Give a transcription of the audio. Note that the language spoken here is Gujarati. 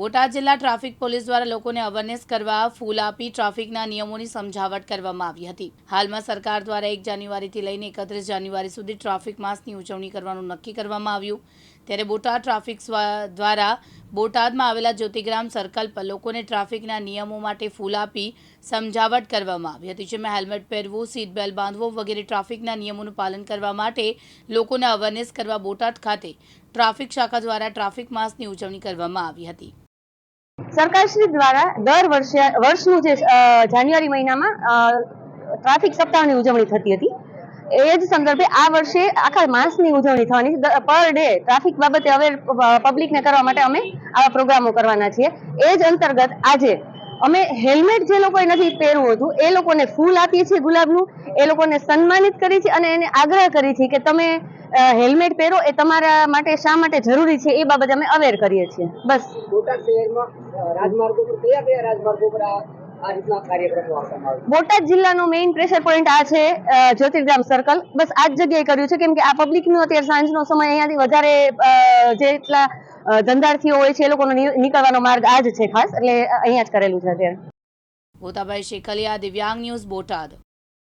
બોટાદ જિલ્લા ટ્રાફિક પોલીસ દ્વારા લોકોને અવેરનેસ કરવા ફૂલ આપી ટ્રાફિકના નિયમોની સમજાવટ કરવામાં આવી હતી. હાલમાં સરકાર દ્વારા એક જાન્યુઆરીથી લઈને એકત્રીસ જાન્યુઆરી સુધી ટ્રાફિક માસની ઉજવણી કરવાનું નક્કી કરવામાં આવ્યું. ત્યારે બોટાદ ટ્રાફિક દ્વારા બોટાદમાં આવેલા જ્યોતિગ્રામ સર્કલ પર લોકોને ટ્રાફિકના નિયમો માટે ફૂલ આપી સમજાવટ કરવામાં આવી હતી, જેમાં હેલ્મેટ પહેરવું સીટ બેલ્ટ બાંધવો વગેરે ટ્રાફિકના નિયમોનું પાલન કરવા માટે લોકોને અવેરનેસ કરવા બોટાદ ખાતે ટ્રાફિક શાખા દ્વારા ટ્રાફિક માસની ઉજવણી કરવામાં આવી હતી. સરકારશ્રી દ્વારા દર વર્ષે, વર્ષનું જે જાન્યુઆરી મહિનામાં ટ્રાફિક સપ્તાહની ઉજવણી થતી હતી. એ જ સંદર્ભે આ વર્ષે આખા માસની ઉજવણી થવાની. પર ડે ટ્રાફિક બાબતે અવેર પબ્લિકને કરવા માટે અમે આવા પ્રોગ્રામો કરવાના છીએ. એ જ અંતર્ગત આજે અમે હેલ્મેટ જે લોકોએ નથી પહેરવું હતું, એ લોકોને ફૂલ આપીએ છીએ ગુલાબનું. એ લોકોને સન્માનિત કરી છે અને એને આગ્રહ કરી છે કે તમે હેલ્મેટ પહેરો એ તમારા માટે શા માટે જરૂરી છે? એ બાબતે અમે અવેર કરીએ છીએ. બસ. બોટાદ શહેરમાં રાજમાર્ગો પર કયા કયા રાજમાર્ગો પર? બોટાદ જિલ્લાનો મેઇન પ્રેશર પોઈન્ટ આ છે જ્યોતિર્ગ્રામ સર્કલ બસ આ જ જગ્યાએ કર્યું છે કેમ કે આ પબ્લિકનો અત્યારે સાંજનો સમય અહીંયાથી વધારે જેટલા ધંધાર્થીઓ હોય છે એ લોકોનો નીકળવાનો માર્ગ આ જ છે ખાસ એટલે અહીંયા જ કરેલું છે અત્યારે. ગોતાભાઈ શેખલિયા દિવ્યાંગ ન્યૂઝ બોટાદ.